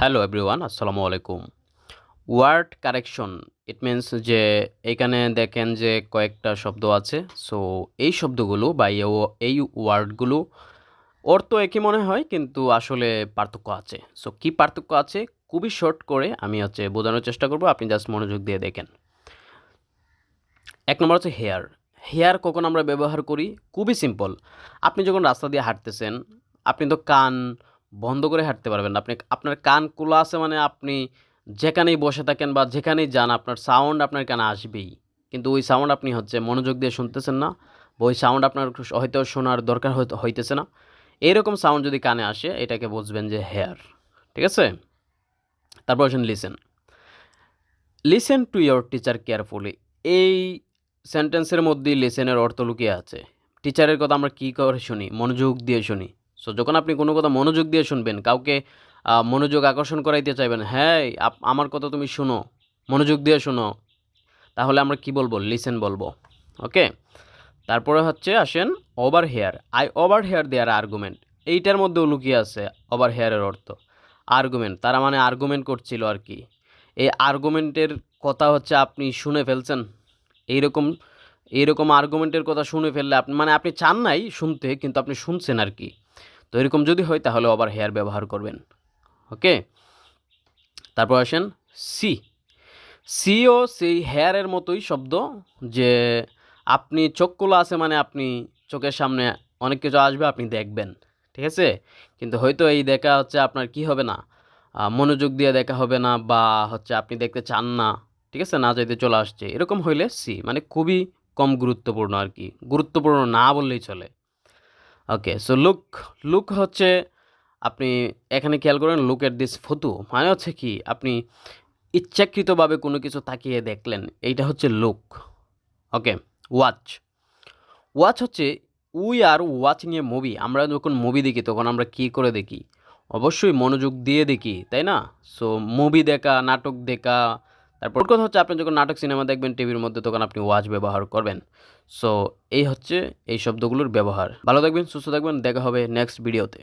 Hello everyone আসসালামু আলাইকুম word correction it means যে এখানে দেখেন যে কয়েকটা শব্দ আছে। সো এই শব্দগুলো বা এই ওয়ার্ডগুলো অর্থ একই মনে হয়, কিন্তু আসলে পার্থক্য আছে। সো কি পার্থক্য আছে? খুবই শর্ট করে আমি হচ্ছে বোঝানোর চেষ্টা করব। আপনি জাস্ট মনোযোগ দিয়ে দেখেন। এক নম্বর হচ্ছে হেয়ার হেয়ার কখন আমরা ব্যবহার করি? খুবই সিম্পল আপনি যখন রাস্তা দিয়ে হাঁটতেছেন, আপনি তো কান বন্ধ করে হাঁটতে পারবেন না। আপনি আপনার কান খোলা আছে মানে আপনি যেখানেই বসে থাকেন বা যেখানেই যান, আপনার সাউন্ড আপনার কানে আসবেই। কিন্তু ওই সাউন্ড আপনি হচ্ছে মনোযোগ দিয়ে শুনতেছেন না ওই সাউন্ড আপনার হয়তো শোনার দরকার হইতেছে না। এইরকম সাউন্ড যদি কানে আসে, এটাকে বুঝবেন যে হেয়ার ঠিক আছে? তারপর আসেন listen listen to your teacher carefully এই সেন্টেন্সের মধ্যেই লিসেনের অর্থ লুকিয়ে আছে। টিচারের কথা আমরা কী করে শুনি? মনোযোগ দিয়ে শুনি। সো যখন আপনি কোনো কথা মনোযোগ দিয়ে শুনবেন, কাউকে মনোযোগ আকর্ষণ করাইতে চাইবেন হ্যাঁ আমার কথা তুমি শুনো, মনোযোগ দিয়ে শুনো, তাহলে আমরা কি বলব? লিসেন বলব। ওকে তারপরে হচ্ছে আসেন over here I over here their argument এইটার মধ্যেও লুকিয়ে আছে ওভার হেয়ারের অর্থ। আর্গুমেন্ট তারা মানে আর্গুমেন্ট করছিল আর কি। এই আর্গুমেন্টের কথা হচ্ছে আপনি শুনে ফেলছেন। এইরকম এইরকম আর্গুমেন্টের কথা শুনে ফেললে আপনি মানে আপনি চান নাই শুনতে, কিন্তু আপনি শুনছেন আর কি। তো এরকম যদি হয়, তাহলে আবার হেয়ার ব্যবহার করবেন। ওকে তারপর আসেন সি সিও সেই হেয়ারের মতোই শব্দ যে আপনি চোখ আছে মানে আপনি চোখের সামনে অনেক কিছু আসবে, আপনি দেখবেন। ঠিক আছে? কিন্তু হয়তো এই দেখা হচ্ছে আপনার কি হবে না? মনোযোগ দিয়ে দেখা হবে না বা হচ্ছে আপনি দেখতে চান না। ঠিক আছে? না যাইতে চলে আসছে। এরকম হইলে সি মানে খুবই কম গুরুত্বপূর্ণ আর কি। গুরুত্বপূর্ণ না বললেই চলে। ওকে সো লুক লুক হচ্ছে আপনি এখানে খেয়াল করেন লুক এট দিস ফটো মানে হচ্ছে কি আপনি ইচ্ছাকৃতভাবে কোনো কিছু তাকিয়ে দেখলেন, এইটা হচ্ছে লুক ওকে ওয়াচ ওয়াচ হচ্ছে we are watching a movie আমরা যখন মুভি দেখি তখন আমরা কী করে দেখি? অবশ্যই মনোযোগ দিয়ে দেখি, তাই না? সো মুভি দেখা, নাটক দেখা তারপর কথা হচ্ছে আপনি যখন নাটক সিনেমা দেখবেন, টিভির মধ্যে তখন আপনি ওয়াচ ব্যবহার করবেন। সো এই হচ্ছে এই শব্দগুলোর ব্যবহার। ভালো থাকবেন, সুস্থ থাকবেন, দেখা হবে নেক্সট ভিডিওতে